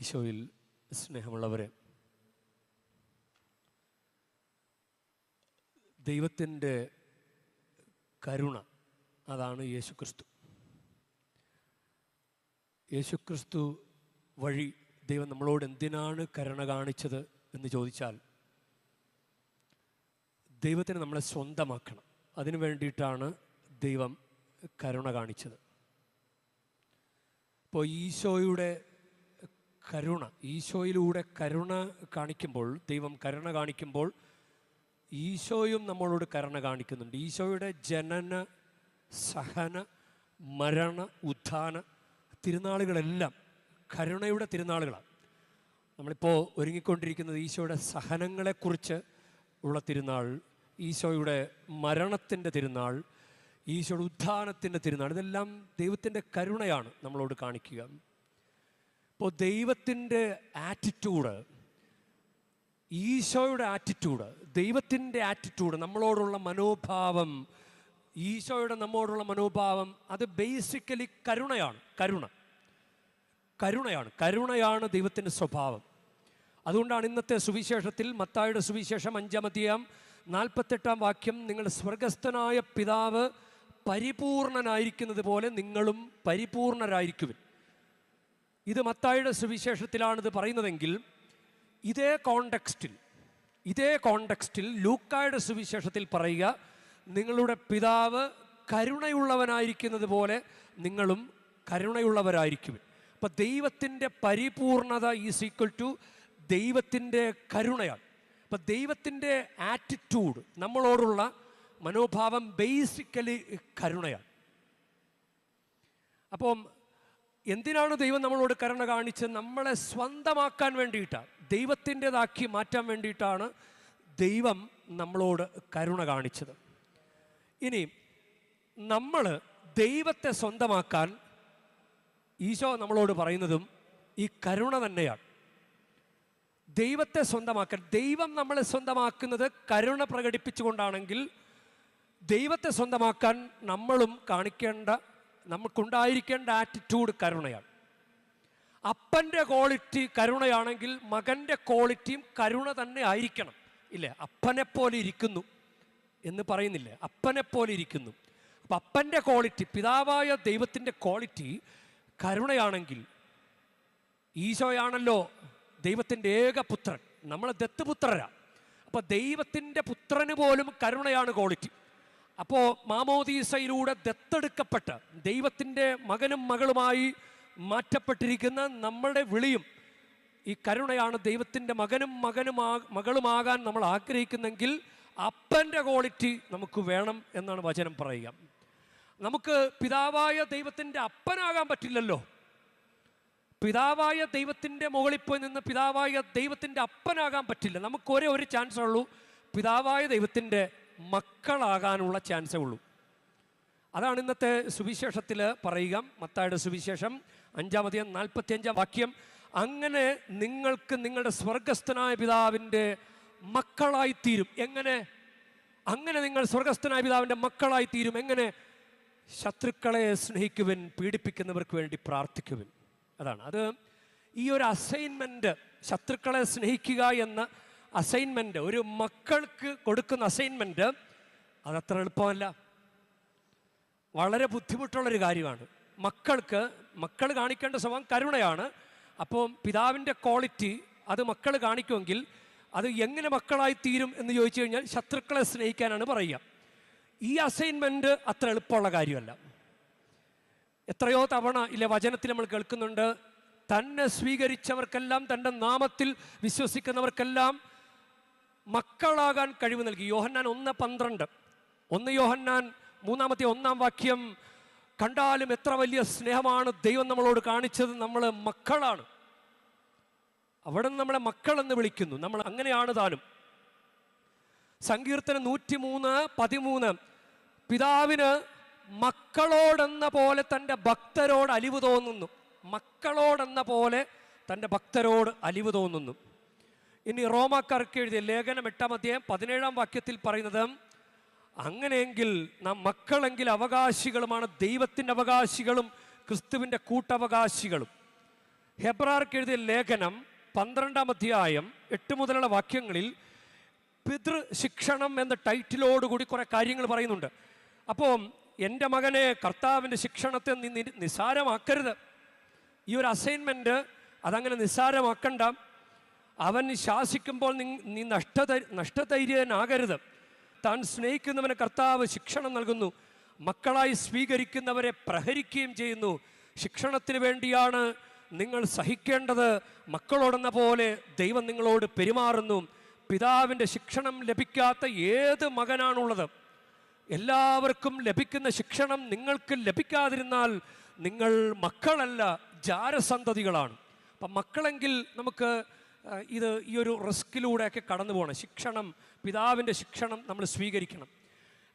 ഈശോയിൽ സ്നേഹമുള്ളവരെ ദൈവത്തിന്റെ കരുണ അതാണ് യേശുക്രിസ്തു. യേശുക്രിസ്തു വഴി ദൈവം നമ്മളോട് എന്തിനാണ് കരുണ കാണിച്ചത് എന്ന് ചോദിച്ചാൽ ദൈവത്തിന് നമ്മളെ സ്വന്തമാക്കണം. അതിനു വേണ്ടിയിട്ടാണ് ദൈവം കരുണ കാണിച്ചത്. ഇപ്പോൾ ഈശോയുടെ കരുണ ഈശോയിലൂടെ കരുണ കാണിക്കുമ്പോൾ ദൈവം കരുണ കാണിക്കുമ്പോൾ ഈശോയും നമ്മളോട് കരുണ കാണിക്കുന്നുണ്ട്. ഈശോയുടെ ജനന സഹന മരണ ഉത്ഥാന തിരുനാളുകളെല്ലാം കരുണയുടെ തിരുനാളുകളാണ്. നമ്മളിപ്പോൾ ഒരുങ്ങിക്കൊണ്ടിരിക്കുന്നത് ഈശോയുടെ സഹനങ്ങളെക്കുറിച്ച് ഉള്ള തിരുനാൾ ഈശോയുടെ മരണത്തിന്റെ തിരുനാൾ ഈശോയുടെ ഉത്ഥാനത്തിന്റെ തിരുനാൾ. ഇതെല്ലാം ദൈവത്തിന്റെ കരുണയാണ് നമ്മളോട് കാണിക്കുക. ഇപ്പോൾ ദൈവത്തിന്റെ ആറ്റിറ്റ്യൂഡ് ഈശോയുടെ ആറ്റിറ്റ്യൂഡ് ദൈവത്തിന്റെ ആറ്റിറ്റ്യൂഡ് നമ്മളോടുള്ള മനോഭാവം ഈശോയുടെ നമ്മോടുള്ള മനോഭാവം അത് ബേസിക്കലി കരുണയാണ് കരുണ. കരുണയാണ് കരുണയാണ് ദൈവത്തിന്റെ സ്വഭാവം. അതുകൊണ്ടാണ് ഇന്നത്തെ സുവിശേഷത്തിൽ മത്തായുടെ സുവിശേഷം അഞ്ചാം അധ്യായം നാൽപ്പത്തെട്ടാം വാക്യം നിങ്ങൾ സ്വർഗസ്ഥനായ പിതാവ് പരിപൂർണനായിരിക്കുന്നത് പോലെ നിങ്ങളും പരിപൂർണരായിരിക്കുവിൻ. ഇത് മത്തായുടെ സുവിശേഷത്തിലാണിത് പറയുന്നതെങ്കിൽ ഇതേ കോണ്ടെക്സ്റ്റിൽ ഇതേ കോണ്ടെക്സ്റ്റിൽ ലൂക്കായുടെ സുവിശേഷത്തിൽ പറയുക നിങ്ങളുടെ പിതാവ് കരുണയുള്ളവനായിരിക്കുന്നത് പോലെ നിങ്ങളും കരുണയുള്ളവരായിരിക്കും അപ്പം ദൈവത്തിന്റെ പരിപൂർണത ഈസ് ഈക്വൽ ടു ദൈവത്തിന്റെ കരുണയാണ്. അപ്പം ദൈവത്തിന്റെ ആറ്റിറ്റ്യൂഡ് നമ്മളോടുള്ള മനോഭാവം ബേസിക്കലി കരുണയാണ്. അപ്പം എന്തിനാണ് ദൈവം നമ്മളോട് കരുണ കാണിച്ച് നമ്മളെ സ്വന്തമാക്കാൻ വേണ്ടിയിട്ടാണ് ദൈവത്തിന്റെതാക്കി മാറ്റാൻ വേണ്ടിയിട്ടാണ് ദൈവം നമ്മളോട് കരുണ കാണിച്ചത്. ഇനി നമ്മൾ ദൈവത്തെ സ്വന്തമാക്കാൻ ഈശോ നമ്മളോട് പറയുന്നതും ഈ കരുണ തന്നെയാണ്. ദൈവത്തെ സ്വന്തമാക്കാൻ ദൈവം നമ്മളെ സ്വന്തമാക്കുന്നത് കരുണ പ്രകടിപ്പിച്ചുകൊണ്ടാണെങ്കിൽ ദൈവത്തെ സ്വന്തമാക്കാൻ നമ്മളും കാണിക്കേണ്ട നമുക്കുണ്ടായിരിക്കേണ്ട ആറ്റിറ്റ്യൂഡ് കരുണയാണ്. അപ്പന്റെ ക്വാളിറ്റി കരുണയാണെങ്കിൽ മകന്റെ ക്വാളിറ്റിയും കരുണ തന്നെ ആയിരിക്കണം. ഇല്ലേ? അപ്പനെപ്പോലെ ഇരിക്കുന്നു എന്ന് പറയുന്നില്ലേ? അപ്പനെപ്പോലെ ഇരിക്കുന്നു. അപ്പം അപ്പന്റെ ക്വാളിറ്റി പിതാവായ ദൈവത്തിന്റെ ക്വാളിറ്റി കരുണയാണെങ്കിൽ ഈശോയാണല്ലോ ദൈവത്തിന്റെ ഏക പുത്രൻ. നമ്മൾ ദത്തുപുത്രരാ അപ്പം ദൈവത്തിന്റെ പുത്രന് പോലും കരുണയാണ് ക്വാളിറ്റി അപ്പോൾ മാമോദീസയിലൂടെ ദത്തെടുക്കപ്പെട്ട് ദൈവത്തിന്റെ മകനും മകളുമായി മാറ്റപ്പെട്ടിരിക്കുന്ന നമ്മളുടെ വിളിയും ഈ കരുണയാണ് ദൈവത്തിന്റെ മകനും മകനുമാ മകളുമാകാൻ നമ്മൾ ആഗ്രഹിക്കുന്നെങ്കിൽ അപ്പന്റെ ക്വാളിറ്റി നമുക്ക് വേണം എന്നാണ് വചനം പറയുക. നമുക്ക് പിതാവായ ദൈവത്തിന്റെ അപ്പനാകാൻ പറ്റില്ലല്ലോ. പിതാവായ ദൈവത്തിന്റെ മുകളിൽ പോയി നിന്ന് പിതാവായ ദൈവത്തിന്റെ അപ്പനാകാൻ പറ്റില്ല. നമുക്ക് ഒരേ ഒരു ചാൻസ് ഉള്ളൂ. പിതാവായ ദൈവത്തിന്റെ മക്കളാകാനുള്ള ചാൻസേ ഉള്ളൂ. അതാണ് ഇന്നത്തെ സുവിശേഷത്തിൽ പറയുക. മത്തായുടെ സുവിശേഷം അഞ്ചാമധികം നാൽപ്പത്തി അഞ്ചാം വാക്യം. അങ്ങനെ നിങ്ങൾക്ക് നിങ്ങളുടെ സ്വർഗസ്ഥനായ പിതാവിന്റെ മക്കളായിത്തീരും. എങ്ങനെ? അങ്ങനെ നിങ്ങൾ സ്വർഗസ്ഥനായ പിതാവിന്റെ മക്കളായിത്തീരും. എങ്ങനെ? ശത്രുക്കളെ സ്നേഹിക്കുവിൻ പീഡിപ്പിക്കുന്നവർക്ക് വേണ്ടി പ്രാർത്ഥിക്കുവിൻ. അതാണ്. അത് ഈ ഒരു അസൈൻമെന്റ് ശത്രുക്കളെ സ്നേഹിക്കുക എന്ന അസൈൻമെന്റ് ഒരു മക്കൾക്ക് കൊടുക്കുന്ന അസൈൻമെന്റ് അതത്ര എളുപ്പമല്ല. വളരെ ബുദ്ധിമുട്ടുള്ളൊരു കാര്യമാണ്. മക്കൾക്ക് മക്കൾ കാണിക്കേണ്ട സ്വഭാവം കരുണയാണ്. അപ്പോൾ പിതാവിന്റെ ക്വാളിറ്റി അത് മക്കൾ കാണിക്കുമെങ്കിൽ അത് എങ്ങനെ മക്കളായി തീരും എന്ന് ചോദിച്ചു കഴിഞ്ഞാൽ ശത്രുക്കളെ സ്നേഹിക്കാനാണ് പറയുക. ഈ അസൈൻമെന്റ് അത്ര എളുപ്പമുള്ള കാര്യമല്ല. എത്രയോ തവണ ഇല്ല വചനത്തിൽ നമ്മൾ കേൾക്കുന്നുണ്ട് തന്നെ സ്വീകരിച്ചവർക്കെല്ലാം തന്റെ നാമത്തിൽ വിശ്വസിക്കുന്നവർക്കെല്ലാം മക്കളാകാൻ കഴിവ് നൽകി. യോഹന്നാൻ ഒന്ന് പന്ത്രണ്ട്. ഒന്ന് യോഹന്നാൻ മൂന്നാമത്തെ ഒന്നാം വാക്യം. കണ്ടാലും എത്ര വലിയ സ്നേഹമാണ് ദൈവം നമ്മളോട് കാണിച്ചത്. നമ്മൾ മക്കളാണ്. അവിടെ നിന്ന് നമ്മളെ മക്കളെന്ന് വിളിക്കുന്നു. നമ്മൾ അങ്ങനെയാണ് താനും. സങ്കീർത്തനം നൂറ്റി മൂന്ന് പതിമൂന്ന്. പിതാവിന് മക്കളോടെന്ന പോലെ തന്റെ ഭക്തരോട് അലിവ് തോന്നുന്നു. മക്കളോടെന്ന പോലെ തന്റെ ഭക്തരോട് അലിവ് തോന്നുന്നു. ഇനി റോമാക്കാർക്ക് എഴുതിയ ലേഖനം എട്ടാം അധ്യായം പതിനേഴാം വാക്യത്തിൽ പറയുന്നത് അങ്ങനെയെങ്കിൽ നാം മക്കളെങ്കിൽ അവകാശികളുമാണ് ദൈവത്തിന്റെ അവകാശികളും ക്രിസ്തുവിന്റെ കൂട്ടവകാശികളും. ഹെബ്രാർക്ക് എഴുതിയ ലേഖനം പന്ത്രണ്ടാം അധ്യായം എട്ട് മുതലുള്ള വാക്യങ്ങളിൽ പിതൃ ശിക്ഷണം എന്ന ടൈറ്റിലോടുകൂടി കുറേ കാര്യങ്ങൾ പറയുന്നുണ്ട്. അപ്പോൾ എന്റെ മകനെ കർത്താവിന്റെ ശിക്ഷണത്തെ നിസ്സാരമാക്കരുത് ഈ ഒരു അസൈൻമെന്റ് അതങ്ങനെ നിസ്സാരമാക്കണ്ട അവൻ ശാസിക്കുമ്പോൾ നീ നീ നഷ്ടത നഷ്ടധൈര്യനാകരുത്. താൻ സ്നേഹിക്കുന്നവന് കർത്താവ് ശിക്ഷണം നൽകുന്നു. മക്കളായി സ്വീകരിക്കുന്നവരെ പ്രഹരിക്കുകയും ചെയ്യുന്നു. ശിക്ഷണത്തിന് വേണ്ടിയാണ് നിങ്ങൾ സഹിക്കേണ്ടത്. മക്കളോടെന്ന പോലെ ദൈവം നിങ്ങളോട് പെരുമാറുന്നു. പിതാവിന്റെ ശിക്ഷണം ലഭിക്കാത്ത ഏത് മകനാണുള്ളത്? എല്ലാവർക്കും ലഭിക്കുന്ന ശിക്ഷണം നിങ്ങൾക്ക് ലഭിക്കാതിരുന്നാൽ നിങ്ങൾ മക്കളല്ല ജാരസന്തതികളാണ്. അപ്പം മക്കളെങ്കിൽ നമുക്ക് ഇത് ഈ ഒരു റിസ്കിലൂടെയൊക്കെ കടന്നു പോകണം. ശിക്ഷണം പിതാവിന്റെ ശിക്ഷണം നമ്മൾ സ്വീകരിക്കണം.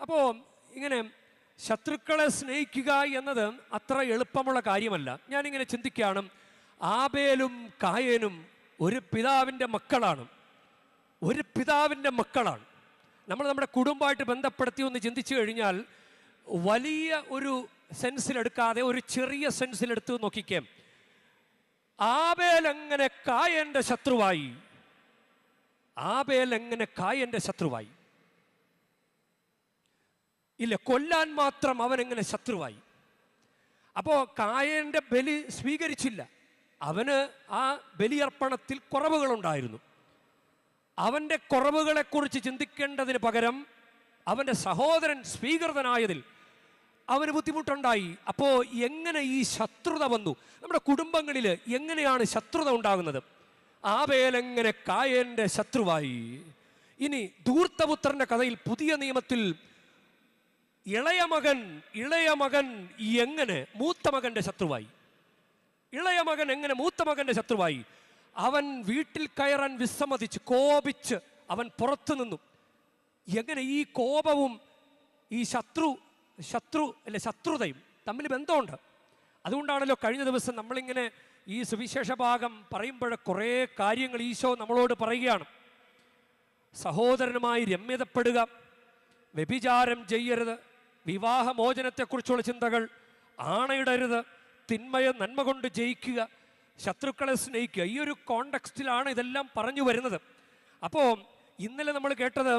അപ്പോൾ ഇങ്ങനെ ശത്രുക്കളെ സ്നേഹിക്കുക എന്നത് അത്ര എളുപ്പമുള്ള കാര്യമല്ല. ഞാനിങ്ങനെ ചിന്തിക്കുകയാണ്. ആബേലും കായേനും ഒരു പിതാവിന്റെ മക്കളാണ്. ഒരു പിതാവിന്റെ മക്കളാണ്. നമ്മൾ നമ്മുടെ കുടുംബമായിട്ട് ബന്ധപ്പെടുത്തി ഒന്ന് ചിന്തിച്ചു കഴിഞ്ഞാൽ വലിയ ഒരു സെൻസിലെടുക്കാതെ ഒരു ചെറിയ സെൻസിലെടുത്ത് നോക്കിക്കേ ആബേൽ എങ്ങനെ കായന്റെ ശത്രുവായി? ആബേൽ എങ്ങനെ കായന്റെ ശത്രുവായി? ഇല്ല കൊല്ലാൻ മാത്രം അവൻ എങ്ങനെ ശത്രുവായി? അപ്പോൾ കായന്റെ ബലി സ്വീകരിച്ചില്ല. അവന് ആ ബലിയർപ്പണത്തിൽ കുറവുകളുണ്ടായിരുന്നു. അവന്റെ കുറവുകളെക്കുറിച്ച് ചിന്തിക്കേണ്ടതിന് പകരം അവന്റെ സഹോദരൻ സ്വീകൃതനായതിൽ അവന് ബുദ്ധിമുട്ടുണ്ടായി. അപ്പോൾ എങ്ങനെ ഈ ശത്രുത വന്നു? നമ്മുടെ കുടുംബങ്ങളിൽ എങ്ങനെയാണ് ശത്രുത ഉണ്ടാകുന്നത്? ആബേലെങ്ങനെ കായന്റെ ശത്രുവായി? ഇനി ധൂർത്തപുത്രന്റെ കഥയിൽ പുതിയ നിയമത്തിൽ ഇളയ മകൻ ഇളയ മകൻ എങ്ങനെ മൂത്ത മകന്റെ ശത്രുവായി? ഇളയ മകൻ എങ്ങനെ മൂത്ത മകന്റെ ശത്രുവായി? അവൻ വീട്ടിൽ കയറാൻ വിസമ്മതിച്ച് കോപിച്ച് അവൻ പുറത്തു നിന്നു. എങ്ങനെ ഈ കോപവും ഈ ശത്രു ശത്രു അല്ലെ ശത്രുതയും തമ്മിൽ ബന്ധമുണ്ട്. അതുകൊണ്ടാണല്ലോ കഴിഞ്ഞ ദിവസം നമ്മളിങ്ങനെ ഈ സുവിശേഷ ഭാഗം പറയുമ്പോഴെ കുറേ കാര്യങ്ങൾ ഈശോ നമ്മളോട് പറയുകയാണ്. സഹോദരനുമായി രമ്യതപ്പെടുക വ്യഭിചാരം ചെയ്യരുത് വിവാഹമോചനത്തെക്കുറിച്ചുള്ള ചിന്തകൾ ആണയിടരുത് തിന്മയെ നന്മ കൊണ്ട് ജയിക്കുക ശത്രുക്കളെ സ്നേഹിക്കുക. ഈ ഒരു കോണ്ടക്സ്റ്റിലാണ് ഇതെല്ലാം പറഞ്ഞു വരുന്നത്. അപ്പോൾ ഇന്നലെ നമ്മൾ കേട്ടത്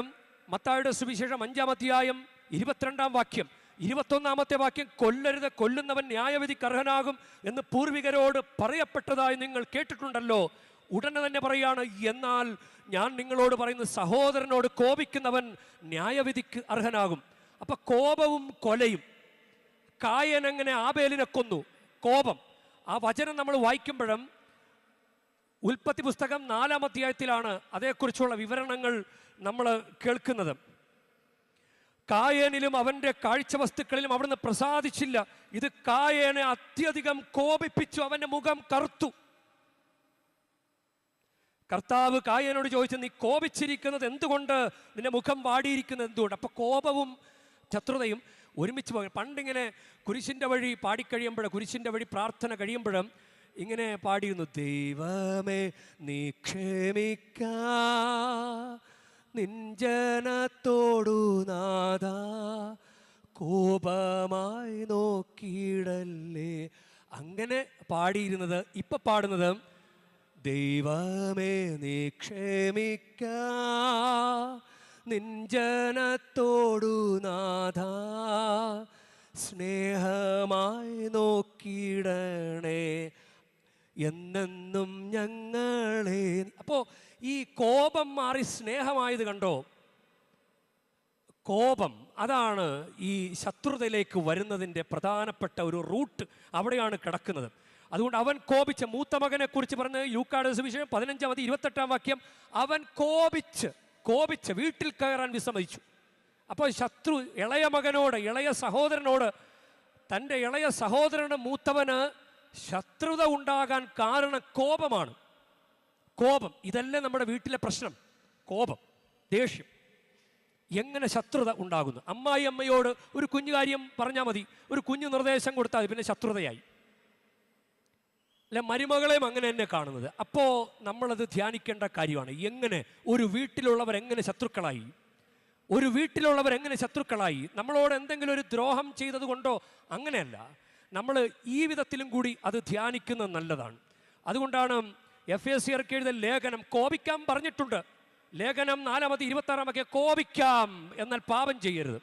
മത്തായുടെ സുവിശേഷം അഞ്ചാം അധ്യായം ഇരുപത്തിരണ്ടാം വാക്യം. ഇരുപത്തൊന്നാമത്തെ വാക്യം കൊല്ലരുത് കൊല്ലുന്നവൻ ന്യായവിധിക്ക് അർഹനാകും എന്ന് പൂർവികരോട് പറയപ്പെട്ടതായി നിങ്ങൾ കേട്ടിട്ടുണ്ടല്ലോ. ഉടനെ തന്നെ പറയാണ് എന്നാൽ ഞാൻ നിങ്ങളോട് പറയുന്ന സഹോദരനോട് കോപിക്കുന്നവൻ ന്യായവിധിക്ക് അർഹനാകും. അപ്പൊ കോപവും കൊലയും. കായൻ എങ്ങനെ ആബേലിനെ കൊന്നു? കോപം. ആ വചനം നമ്മൾ വായിക്കുമ്പോഴും ഉൽപ്പത്തി പുസ്തകം നാലാം അധ്യായത്തിലാണ് അതേക്കുറിച്ചുള്ള വിവരണങ്ങൾ നമ്മൾ കേൾക്കുന്നത്. കായേനിലും അവന്റെ കാഴ്ച വസ്തുക്കളിലും അവിടുന്ന് പ്രസാദിച്ചില്ല. ഇത് കായേനെ അത്യധികം കോപിപ്പിച്ചു അവന്റെ മുഖം കറുത്തു. കർത്താവ് കായനോട് ചോദിച്ചു നീ കോപിച്ചിരിക്കുന്നത് എന്തുകൊണ്ട്? നിന്റെ മുഖം വാടിയിരിക്കുന്നത് എന്തുകൊണ്ട്? അപ്പൊ കോപവും ശത്രുതയും ഒരുമിച്ച് പോകും പണ്ടിങ്ങനെ കുരിശിന്റെ വഴി പാടിക്കഴിയുമ്പോൾ കുരിശിന്റെ വഴി പ്രാർത്ഥന കഴിയുമ്പോഴും ഇങ്ങനെ പാടിയിരുന്നു ദൈവമേ നീ ക്ഷമിക്ക. നിഞ്ചനത്തോടു നാദ കോപമായി നോക്കിയിടല്ലേ. അങ്ങനെ പാടിയിരുന്നത് ഇപ്പൊ പാടുന്നത് ദൈവമേ നീ ക്ഷമിക്ക നിഞ്ചനത്തോടു നാഥ സ്നേഹമായി നോക്കിയിടണേ. എന്നെന്നും ഞങ്ങളെ അപ്പോൾ ഈ കോപം മാറി സ്നേഹമായത് കണ്ടോ? കോപം അതാണ് ഈ ശത്രുതയിലേക്ക് വരുന്നതിന്റെ പ്രധാനപ്പെട്ട ഒരു റൂട്ട് അവിടെയാണ് കിടക്കുന്നത്. അതുകൊണ്ട് അവൻ കോപിച്ച മൂത്ത മകനെ കുറിച്ച് പറഞ്ഞ് സുവിശേഷം പതിനഞ്ചാം മതി ഇരുപത്തെട്ടാം വാക്യം അവൻ കോപിച്ച് കോപിച്ച് വീട്ടിൽ കയറാൻ വിസമ്മതിച്ചു. അപ്പോൾ ശത്രു ഇളയ മകനോട് ഇളയ സഹോദരനോട് തന്റെ ഇളയ സഹോദരന് മൂത്തവന് ശത്രുത ഉണ്ടാകാൻ കാരണം കോപമാണ്. കോപം ഇതല്ലേ നമ്മുടെ വീട്ടിലെ പ്രശ്നം. കോപം ദേഷ്യം. എങ്ങനെ ശത്രുത ഉണ്ടാകുന്നു? അമ്മായി അമ്മയോട് ഒരു കുഞ്ഞു കാര്യം പറഞ്ഞാൽ മതി. ഒരു കുഞ്ഞു നിർദ്ദേശം കൊടുത്താൽ പിന്നെ ശത്രുതയായി. അല്ലെ മരുമകളെയും അങ്ങനെ തന്നെ കാണുന്നത്. അപ്പോൾ നമ്മളത് ധ്യാനിക്കേണ്ട കാര്യമാണ്. എങ്ങനെ ഒരു വീട്ടിലുള്ളവർ എങ്ങനെ ശത്രുക്കളായി? ഒരു വീട്ടിലുള്ളവർ എങ്ങനെ ശത്രുക്കളായി? നമ്മളോട് എന്തെങ്കിലും ഒരു ദ്രോഹം ചെയ്തത് കൊണ്ടോ? അങ്ങനെയല്ല. നമ്മൾ ഈ വിധത്തിലും കൂടി അത് ധ്യാനിക്കുന്നത് നല്ലതാണ്. അതുകൊണ്ടാണ് എഫ് എസ് സിയർക്ക് എഴുതിയ ലേഖനം കോപിക്കാൻ പറഞ്ഞിട്ടുണ്ട്. ലേഖനം നാലാമത് ഇരുപത്തി ആറാമൊക്കെ കോപിക്കാം എന്നാൽ പാപം ചെയ്യരുത്.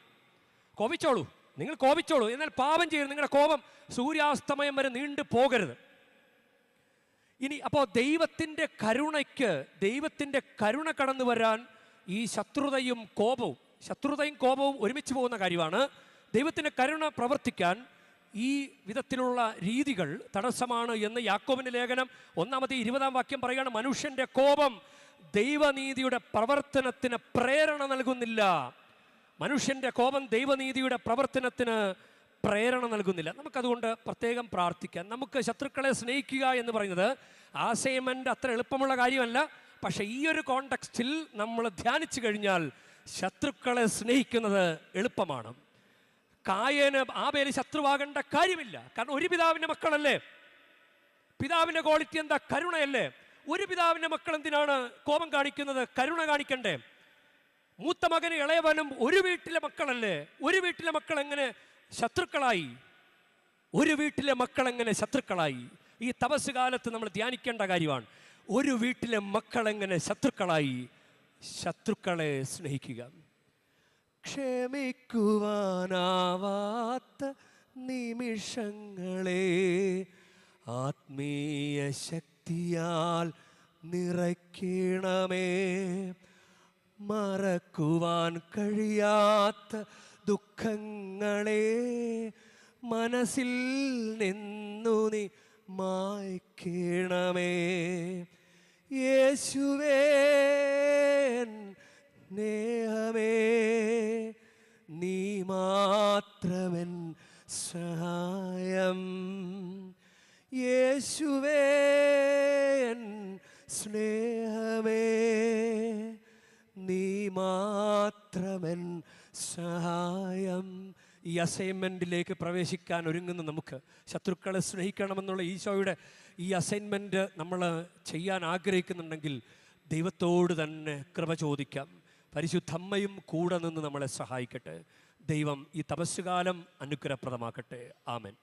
കോപിച്ചോളൂ. നിങ്ങൾ കോപിച്ചോളൂ. എന്നാൽ പാപം ചെയ്യരുത്. നിങ്ങളുടെ കോപം സൂര്യാസ്തമയം വരെ നീണ്ടു പോകരുത്. ഇനി അപ്പോൾ ദൈവത്തിന്റെ കരുണയ്ക്ക് ദൈവത്തിന്റെ കരുണ കടന്നു വരാൻ ഈ ശത്രുതയും കോപവും ശത്രുതയും കോപവും ഒരുമിച്ച് പോകുന്ന കാര്യമാണ് ദൈവത്തിന്റെ കരുണ പ്രവർത്തിക്കാൻ ഈ വിധത്തിലുള്ള രീതികൾ തടസ്സമാണ് എന്ന് യാക്കോബിന്റെ ലേഖനം ഒന്നാമത്തെ ഇരുപതാം വാക്യം പറയുകയാണ്. മനുഷ്യന്റെ കോപം ദൈവനീതിയുടെ പ്രവർത്തനത്തിന് പ്രേരണ നൽകുന്നില്ല. മനുഷ്യന്റെ കോപം ദൈവനീതിയുടെ പ്രവർത്തനത്തിന് പ്രേരണ നൽകുന്നില്ല. നമുക്കതുകൊണ്ട് പ്രത്യേകം പ്രാർത്ഥിക്കാം. നമുക്ക് ശത്രുക്കളെ സ്നേഹിക്കുക എന്ന് പറയുന്നത് ആസൈൻമെന്റ് അത്ര എളുപ്പമുള്ള കാര്യമല്ല. പക്ഷേ ഈ ഒരു കോണ്ടക്സ്റ്റിൽ നമ്മൾ ധ്യാനിച്ചു കഴിഞ്ഞാൽ ശത്രുക്കളെ സ്നേഹിക്കുന്നത് എളുപ്പമാണ്. കായന് ആബേൽ ശത്രുവാകേണ്ട കാര്യമില്ല. കാരണം ഒരു പിതാവിന്റെ മക്കളല്ലേ? പിതാവിന്റെ ക്വാളിറ്റി എന്താ? കരുണയല്ലേ? ഒരു പിതാവിന്റെ മക്കൾ എന്തിനാണ് കോപം കാണിക്കുന്നത്? കരുണ കാണിക്കണ്ടേ? മൂത്ത മകന് ഇളയവനും ഒരു വീട്ടിലെ മക്കളല്ലേ? ഒരു വീട്ടിലെ മക്കൾ എങ്ങനെ ശത്രുക്കളായി? ഒരു വീട്ടിലെ മക്കൾ എങ്ങനെ ശത്രുക്കളായി? ഈ തപസ് കാലത്ത് നമ്മൾ ധ്യാനിക്കേണ്ട കാര്യമാണ്. ഒരു വീട്ടിലെ മക്കൾ എങ്ങനെ ശത്രുക്കളായി? ശത്രുക്കളെ സ്നേഹിക്കുക. ക്ഷമിക്കുവാനാവാത്ത നിമിഷങ്ങളെ ആത്മീയ ശക്തിയാൽ നിറയ്ക്കണമേ. മറക്കുവാൻ കഴിയാത്ത ദുഃഖങ്ങളെ മനസ്സിൽ നിന്നു നീ മായ്ക്കണമേ. യേശുവേ സ്നേഹമേ നീ മാത്രമൻ സഹായം. യേശുവേ സ്നേഹമേ നീ മാത്രമൻ സഹായം. ഈ അസൈൻമെന്റിലേക്ക് പ്രവേശിക്കാൻ ഒരുങ്ങുന്ന നമുക്ക്. ശത്രുക്കളെ സ്നേഹിക്കണമെന്നുള്ള ഈശോയുടെ ഈ അസൈൻമെന്റ് നമ്മൾ ചെയ്യാൻ ആഗ്രഹിക്കുന്നുണ്ടെങ്കിൽ ദൈവത്തോട് തന്നെ കൃപ ചോദിക്കാം. പരിശുദ്ധമ്മയും കൂടെ നിന്ന് നമ്മളെ സഹായിക്കട്ടെ. ദൈവം ഈ തപസ്സുകാലം അനുഗ്രഹപ്രദമാക്കട്ടെ. ആമൻ.